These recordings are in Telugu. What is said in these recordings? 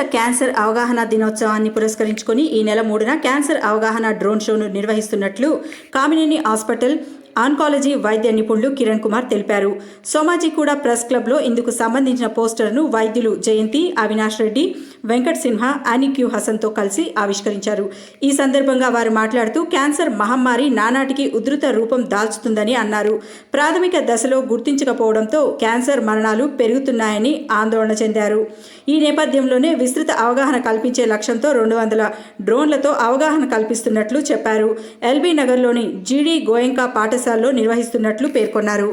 ప్రపంచ క్యాన్సర్ అవగాహన దినోత్సవాన్ని పురస్కరించుకుని ఈ నెల మూడున క్యాన్సర్ అవగాహన డ్రోన్ షోను నిర్వహిస్తున్నట్లు కామినేని హాస్పిటల్ ఆన్కాలజీ వైద్య నిపుణులు కిరణ్ కుమార్ తెలిపారు. సోమాజిగూడ ప్రెస్ క్లబ్లో ఇందుకు సంబంధించిన పోస్టర్ను వైద్యులు జయంతి అవినాష్ రెడ్డి వెంకట్ సిన్హా అనిక్యూ హసన్తో కలిసి ఆవిష్కరించారు. ఈ సందర్భంగా వారు మాట్లాడుతూ క్యాన్సర్ మహమ్మారి నానాటికి ఉధృత రూపం దాల్చుతుందని అన్నారు. ప్రాథమిక దశలో గుర్తించకపోవడంతో క్యాన్సర్ మరణాలు పెరుగుతున్నాయని ఆందోళన చెందారు. ఈ నేపథ్యంలోనే విస్తృత అవగాహన కల్పించే లక్ష్యంతో రెండు వందల డ్రోన్లతో అవగాహన కల్పిస్తున్నట్లు చెప్పారు. ఎల్బీ నగర్లోని జీడీ గోయంకా పాఠశాల పాఠశాలలో నిర్వహిస్తున్నట్లు పేర్కొన్నారు.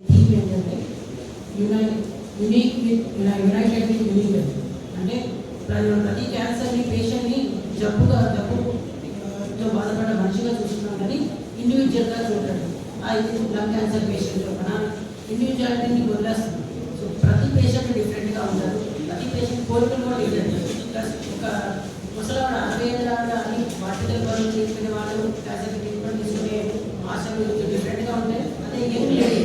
థీమ్ ఏంటంటే యునైటెడ్ అంటే ప్రతి క్యాన్సర్ని పేషెంట్ని జబ్బుగా జబ్బుతో బాధపడ్డ మనిషిగా చూస్తున్నాం కానీ ఇండివిజువల్గా చూడటం ఆ లంగ్ క్యాన్సర్ పేషెంట్ మన ఇండివిజువాలిటీని వదిలేస్తుంది సో ప్రతి పేషెంట్ డిఫరెంట్గా ఉంటారు ప్రతి పేషెంట్ కోరికలు కూడా డిఫరెంట్ ప్లస్ ఒక ముసలాడు అరవై ఏళ్ళ అని పనులు తీసుకునే వాళ్ళు క్యాన్సర్ ట్రీట్మెంట్ తీసుకునే ఆశలు డిఫరెంట్గా ఉంటాయి. అదే యంగ్ లేడీ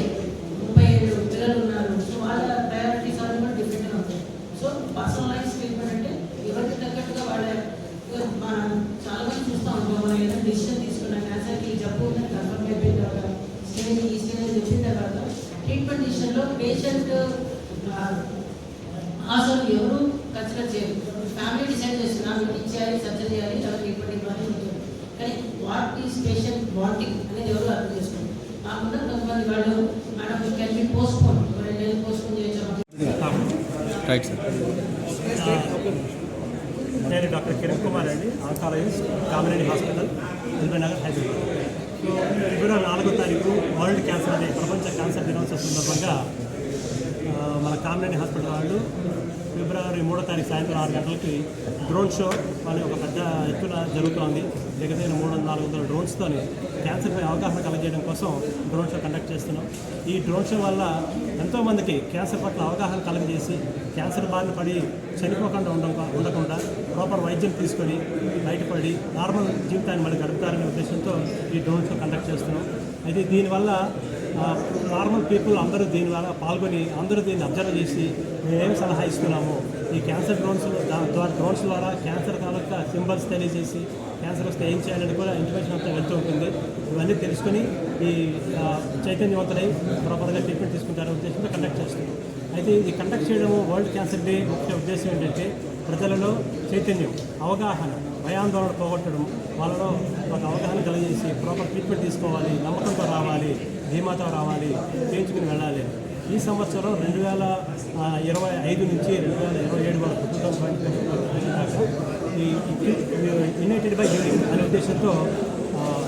ముప్పై ఏడు పిల్లలు ఉన్నారు. సో వాళ్ళ ప్రయారిటీస్ అన్ని కూడా డిఫరెంట్గా ఉంటాయి. సో పర్సనలైజ్ ట్రీట్మెంట్ అంటే ఎవరికి తగ్గట్టుగా వాళ్ళ మనం చాలా మంది చూస్తూ ఉంటాం. మనం ఏదైనా డిసిషన్ తీసుకున్న క్యాన్సర్కి జబ్బు ఉందని కన్ఫర్మ్ అయిపోయిన తర్వాత స్టేజ్ ఈ స్టేజ్ చెప్పిన తర్వాత ట్రీట్మెంట్ డిసిషన్లో పేషెంట్ ఆశలు ఎవరు కన్సిడర్ చేయరు. ఫ్యామిలీ డిసైడ్ చేస్తున్నారు ఇది చేయాలి సర్జరీ చేయాలి లేదా ట్రీట్మెంట్ ఇవ్వాలి ఉంటుంది కానీ వాట్ ఈస్ పేషెంట్ వాంటింగ్ అనేది ఎవరు అర్థం చేసుకోండి కాకుండా కొంతమంది వాళ్ళు madam can be postpone నేను పోస్ట్ పోన్ చేయొచ్చు నేను డాక్టర్ కిరణ్ కుమార్ అండి oncologist Kamineni hospital Nagar Hyderabad. So February నాలుగో తారీఖు వరల్డ్ క్యాన్సర్ డే ప్రపంచ క్యాన్సర్ దినోత్సవం సందర్భంగా మన కామినేని హాస్పిటల్ వాళ్ళు ఫిబ్రవరి మూడో తారీఖు సాయంత్రం ఆరు గంటలకి డ్రోన్ షో అని ఒక పెద్ద ఎత్తున జరుగుతోంది. దగ్గర దగ్గర మూడు వందల నాలుగు వందల డ్రోన్స్తోని క్యాన్సర్పై అవగాహన కలగజేయడం కోసం డ్రోన్ షో కండక్ట్ చేస్తున్నాం. ఈ డ్రోన్ షో వల్ల ఎంతోమందికి క్యాన్సర్ పట్ల అవగాహన కలగజేసి క్యాన్సర్ బారిన పడి చనిపోకుండా ఉండ ఉండకుండా ప్రాపర్ వైద్యం తీసుకొని బయటపడి నార్మల్ జీవితాన్ని మళ్ళీ గడుపుతారనే ఉద్దేశంతో ఈ డ్రోన్ షో కండక్ట్ చేస్తున్నాం. అయితే దీనివల్ల నార్మల్ పీపుల్ అందరూ దీని ద్వారా పాల్గొని అందరూ దీన్ని అబ్జర్వ్ చేసి మేమేం సలహా ఇస్తున్నాము ఈ క్యాన్సర్ డ్రోన్స్ ద్వారా డ్రోన్స్ ద్వారా క్యాన్సర్ కాలక సింబల్స్ తెలియజేసి క్యాన్సర్ వస్తే ఏం చేయాలని కూడా ఇన్ఫర్మేషన్ అంతా వెళ్తూ ఉంటుంది. ఇవన్నీ తెలుసుకొని ఈ చైతన్యవంతులై ప్రాపర్గా ట్రీట్మెంట్ తీసుకుంటారనే ఉద్దేశంతో కండక్ట్ చేస్తున్నాం. అయితే ఇది కండక్ట్ చేయడము వరల్డ్ క్యాన్సర్ డే ముఖ్య ఉద్దేశం ఏంటంటే ప్రజలలో చైతన్యం అవగాహన భయాందోళన పోగొట్టడం వాళ్ళలో ఒక అవగాహన కలిగేసి ప్రాపర్ ట్రీట్మెంట్ తీసుకోవాలి నమ్మకంతో రావాలి. ధీమాతో రావాలి చేయించుకుని వెళ్ళాలి. ఈ సంవత్సరం రెండు వేల ఇరవై ఐదు నుంచి రెండు వేల ఇరవై ఏడు వరకు టూ థౌసండ్ ఈ యునైటెడ్ బై యూనిట్ అనే ఉద్దేశంతో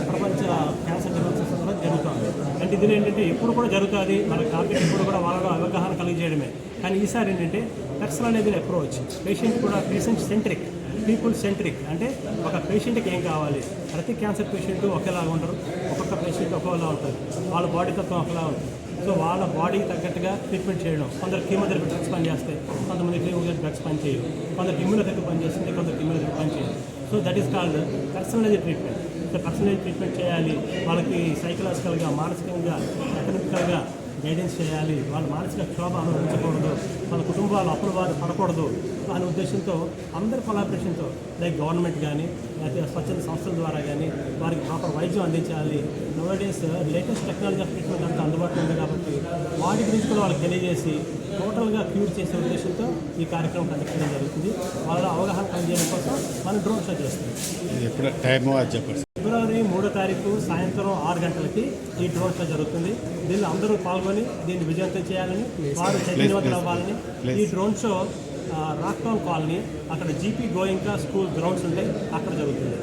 ప్రపంచ క్యాన్సర్ దినోత్సవం కూడా జరుగుతుంది. అంటే ఇది ఏంటంటే ఎప్పుడు కూడా జరుగుతుంది మన టార్గెట్ ఎప్పుడు కూడా వాళ్ళలో అవగాహన కలిగజేయడమే. కానీ ఈసారి ఏంటంటే పర్సనల్ అనేది అప్రోచ్ పేషెంట్ కూడా పేషెంట్ సెంట్రిక్ పీపుల్ సెంట్రిక్ అంటే ఒక పేషెంట్కి ఏం కావాలి? ప్రతి క్యాన్సర్ పేషెంట్ ఒకేలాగా ఉంటారు ఒక్కొక్క పేషెంట్ ఒకేలా ఉంటారు. వాళ్ళ బాడీ తత్వం ఒకలా ఉంటుంది. సో వాళ్ళ బాడీకి తగ్గట్టుగా ట్రీట్మెంట్ చేయడం. కొందరు కీమోథెరపీ డ్రగ్స్ పనిచేస్తాయి. కొంతమంది కీమోథెరపీ డ్రగ్స్ పని చేయవు కొందరు ఇమ్యూనోథెరపీ పనిచేస్తుంది కొందరు ఇమ్యూనోథెరపీ పని చేయదు so that is called personalise treatment. So personalise treatment చేయాలి. వాళ్ళకి సైకలాజికల్గా మానసికంగా ఎకనామికల్గా గైడెన్స్ చేయాలి. వాళ్ళ మానసిక క్షోభ అనుభవించకూడదు. వాళ్ళ కుటుంబాలు అప్పుల బాధ పడకూడదు అనే ఉద్దేశంతో అందరి కొలాబరేషన్తో లైక్ గవర్నమెంట్ కానీ లేకపోతే స్వచ్ఛంద సంస్థల ద్వారా కానీ వారికి ప్రాపర్ వైద్యం అందించాలి. Nowadays latest technology of treatment అంతా అందుబాటులో ఉంది కాబట్టి వాటి గురించి కూడా వాళ్ళకి తెలియజేసి టోటల్గా క్యూర్ చేసే ఉద్దేశంతో ఈ కార్యక్రమం కండక్ట్ చేయడం జరుగుతుంది వాళ్ళ అవగాహన కలిగేయడం కోసం మనం డ్రోన్ షో చేస్తాం ఎప్పుడు అది చెప్పండి. ఫిబ్రవరి మూడో తారీఖు సాయంత్రం ఆరు గంటలకి ఈ డ్రోన్ షో జరుగుతుంది. దీనిలో అందరూ పాల్గొని దీన్ని విజయవంతం చేయాలని వారు చైతన్యవంతులు అవ్వాలని ఈ drone show rock town colony అక్కడ జీపీ గోయింకా స్కూల్ గ్రౌండ్స్ ఉంటాయి అక్కడ జరుగుతుంది.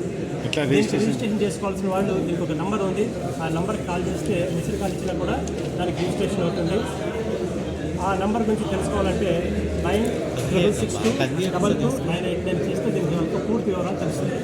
రిజిస్ట్రేషన్? చేసుకోవాల్సిన వాళ్ళు దీనికి ఒక నెంబర్ ఉంది. ఆ నెంబర్కి కాల్ చేస్తే మిస్డ్ కాల్ ఇచ్చినా కూడా దానికి రిజిస్ట్రేషన్ అవుతుంది. ఆ నెంబర్ గురించి తెలుసుకోవాలంటే nine six two double two nine eight nine చేస్తే దీనికి పూర్తి వివరాలు తెలుస్తుంది.